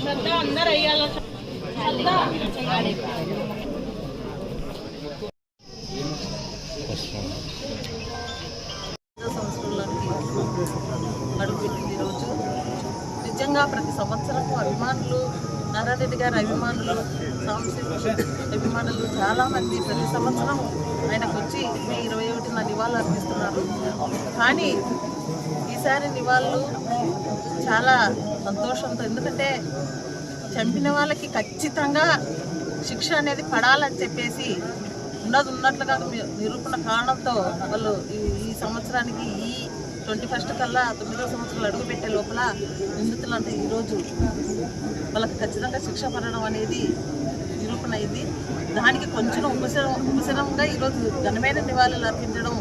శ్రద్ధ అందరు అయ్యాల అడుగుపెట్టింది ఈరోజు నిజంగా ప్రతి సంవత్సరము అభిమానులు నారాయణ గారి అభిమానులు సాంస్కృతిక అభిమానులు చాలామంది ప్రతి సంవత్సరం ఆయనకు వచ్చి మే ఇరవై ఒకటిన నివాళులు అర్పిస్తున్నారు. కానీ ఈసారి నివాళులు చాలా సంతోషంతో ఎందుకంటే చంపిన వాళ్ళకి ఖచ్చితంగా శిక్ష అనేది పడాలని చెప్పేసి ఉన్నది ఉన్నట్లుగా నిరూపణ కారణంతో వాళ్ళు ఈ ఈ సంవత్సరానికి ఈ ట్వంటీ ఫస్ట్ కల్లా తొమ్మిదో సంవత్సరాలు అడుగుపెట్టే లోపల నిందితులు అంటే ఈరోజు వాళ్ళకి ఖచ్చితంగా శిక్ష పడడం అనేది నిరూపణ అయింది. దానికి కొంచెం ఉపశరం ఉపశరంగా ఈరోజు ఘనమైన నివాళులు అర్పించడం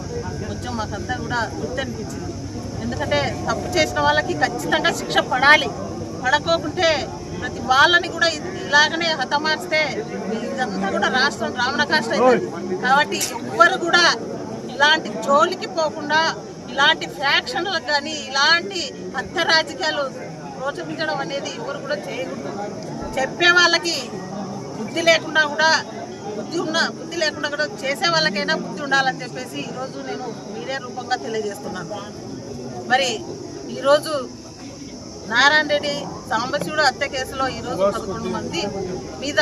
కొంచెం మాకంతా కూడా గుర్తు అనిపించింది. ఎందుకంటే తప్పు చేసిన వాళ్ళకి ఖచ్చితంగా శిక్ష పడాలి. పడకోకుంటే ప్రతి వాళ్ళని కూడా ఇలాగనే హతమార్చితే ఇదంతా కూడా రాష్ట్రం రావణకాష్ట అవుతుంది కాబట్టి ఎవ్వరు కూడా ఇలాంటి జోలికి పోకుండా ఇలాంటి ఫ్యాక్షన్లకు కానీ ఇలాంటి హత్య రాజకీయాలు ప్రోత్సహించడం అనేది ఎవరు కూడా చేయకూడదు. చెప్పే వాళ్ళకి బుద్ధి లేకుండా కూడా బుద్ధి ఉన్న బుద్ధి లేకుండా కూడా చేసే వాళ్ళకైనా బుద్ధి ఉండాలని చెప్పేసి ఈరోజు నేను మీడియా రూపంగా తెలియజేస్తున్నాను. మరి ఈరోజు నారాయణ రెడ్డి సాంబశివుడు హత్య కేసులో ఈరోజు పదకొండు మంది మీద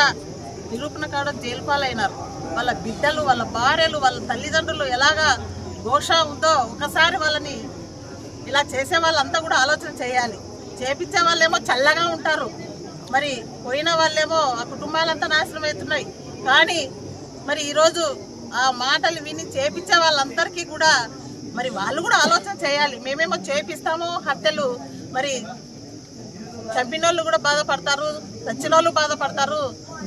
నిరూపణ కావడం జైలు పాలైనారు వాళ్ళ బిడ్డలు వాళ్ళ భార్యలు వాళ్ళ తల్లిదండ్రులు ఎలాగా ఘోష ఉందో ఒకసారి వాళ్ళని ఇలా చేసే వాళ్ళంతా కూడా ఆలోచన చేయాలి. చేపించే వాళ్ళేమో చల్లగా ఉంటారు. మరి పోయిన వాళ్ళేమో ఆ కుటుంబాలంతా నాశనం అవుతున్నాయి. కానీ మరి ఈరోజు ఆ మాటలు విని చేపించే వాళ్ళందరికీ కూడా మరి వాళ్ళు కూడా ఆలోచన చేయాలి. మేమేమో చేపిస్తాము హత్యలు. మరి చంపిన వాళ్ళు కూడా బాధపడతారు చచ్చిన వాళ్ళు బాధపడతారు.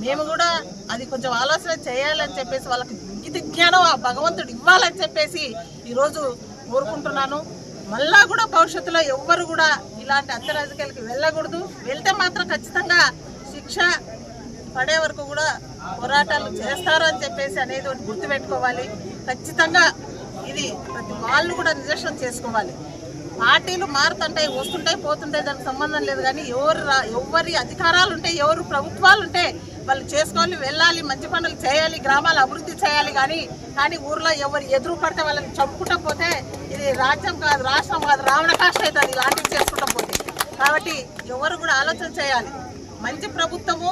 మేము కూడా అది కొంచెం ఆలోచన చేయాలని చెప్పేసి వాళ్ళకి ఇది జ్ఞానం ఆ భగవంతుడు ఇవ్వాలని చెప్పేసి ఈరోజు కోరుకుంటున్నాను. మళ్ళా కూడా భవిష్యత్తులో ఎవ్వరు కూడా ఇలాంటి హత్య వెళ్ళకూడదు. వెళ్తే మాత్రం ఖచ్చితంగా శిక్ష పడే వరకు కూడా పోరాటాలు చేస్తారు అని చెప్పేసి అనేది ఒకటి గుర్తుపెట్టుకోవాలి. ఖచ్చితంగా ఇది ప్రతి వాళ్ళు కూడా నిదర్శనం చేసుకోవాలి. పార్టీలు మారుతుంటాయి వస్తుంటాయి పోతుంటాయి దానికి సంబంధం లేదు. కానీ ఎవరు రా- ఎవరి అధికారాలు ఉంటాయి ఎవరు ప్రభుత్వాలు ఉంటాయి వాళ్ళు చేసుకోవాలి వెళ్ళాలి మంచి పనులు చేయాలి గ్రామాలు అభివృద్ధి చేయాలి కానీ కానీ ఊర్లో ఎవరు ఎదురు పడితే వాళ్ళని చంపుకుంటా పోతే ఇది రాజ్యం కాదు రాష్ట్రం కాదు రావణ కాష్ట అవుతుంది ఇలాంటివి చేసుకుంటా పోతే. కాబట్టి ఎవరు కూడా ఆలోచన చేయాలి. మంచి ప్రభుత్వము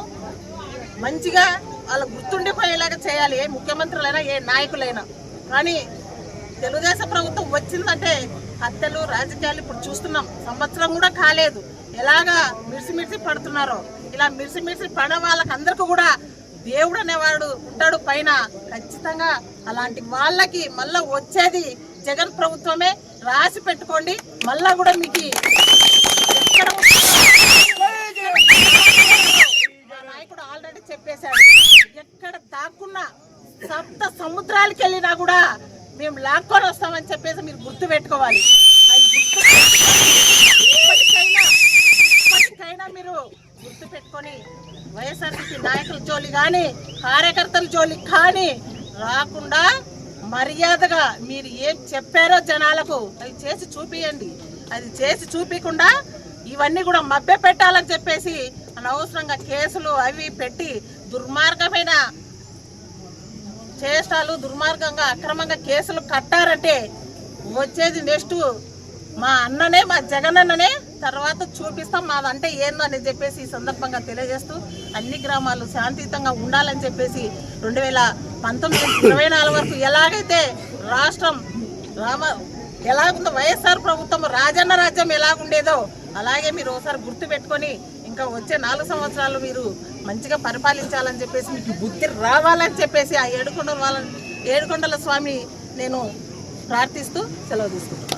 మంచిగా వాళ్ళు గుర్తుండిపోయేలాగా చేయాలి ఏ ముఖ్యమంత్రులైనా ఏ నాయకులైనా. కానీ తెలుగుదేశం ప్రభుత్వం వచ్చిందంటే హత్యలు రాజకీయాలు ఇప్పుడు చూస్తున్నాం. సంవత్సరం కూడా కాలేదు. ఎలాగా మిర్చి మిర్చి పడుతున్నారో. ఇలా మిరిసి మిరిసి పడడం వాళ్ళకి అందరికీ కూడా దేవుడు అనేవాడు ఉంటాడు పైన. ఖచ్చితంగా అలాంటి వాళ్ళకి మళ్ళా వచ్చేది జగన్ ప్రభుత్వమే. రాసి పెట్టుకోండి. మళ్ళా కూడా మీకు ఎక్కడ నాయకుడు ఆల్రెడీ చెప్పేశాడు. ఎక్కడ దాక్కున్నా సప్త సముద్రాలకి వెళ్ళినా కూడా మేము లాక్కొని వస్తామని చెప్పేసి మీరు గుర్తు పెట్టుకోవాలి అది గుర్తు ఇప్పటికైనా ఇప్పటికైనా మీరు గుర్తు పెట్టుకొని వైఎస్ఆర్సీపీ నాయకుల జోలి కానీ కార్యకర్తల జోలి కానీ రాకుండా మర్యాదగా మీరు ఏం చెప్పారో జనాలకు అది చేసి చూపియండి. అది చేసి చూపించకుండా ఇవన్నీ కూడా మభ్య పెట్టాలని చెప్పేసి అనవసరంగా కేసులు అవి పెట్టి దుర్మార్గమైన చేష్టాలు దుర్మార్గంగా అక్రమంగా కేసులు కట్టారంటే వచ్చేది నెక్స్ట్ మా అన్ననే మా జగన్ అన్ననే తర్వాత చూపిస్తాం మాదంటే ఏందో అని చెప్పేసి ఈ సందర్భంగా తెలియజేస్తూ అన్ని గ్రామాలు శాంతియుతంగా ఉండాలని చెప్పేసి రెండు వేల పంతొమ్మిది ఇరవై నాలుగు వరకు ఎలాగైతే రాష్ట్రం రామ ఎలాగుందో వైఎస్ఆర్ ప్రభుత్వం రాజన్న రాజ్యం ఎలాగుండేదో అలాగే మీరు ఒకసారి గుర్తు పెట్టుకొని ఇంకా వచ్చే నాలుగు సంవత్సరాలు మీరు మంచిగా పరిపాలించాలని చెప్పేసి మీకు బుద్ధి రావాలని చెప్పేసి ఆ ఏడుకొండల వాళ్ళని ఏడుకొండల స్వామి నేను ప్రార్థిస్తూ సెలవు తీసుకుంటున్నాను.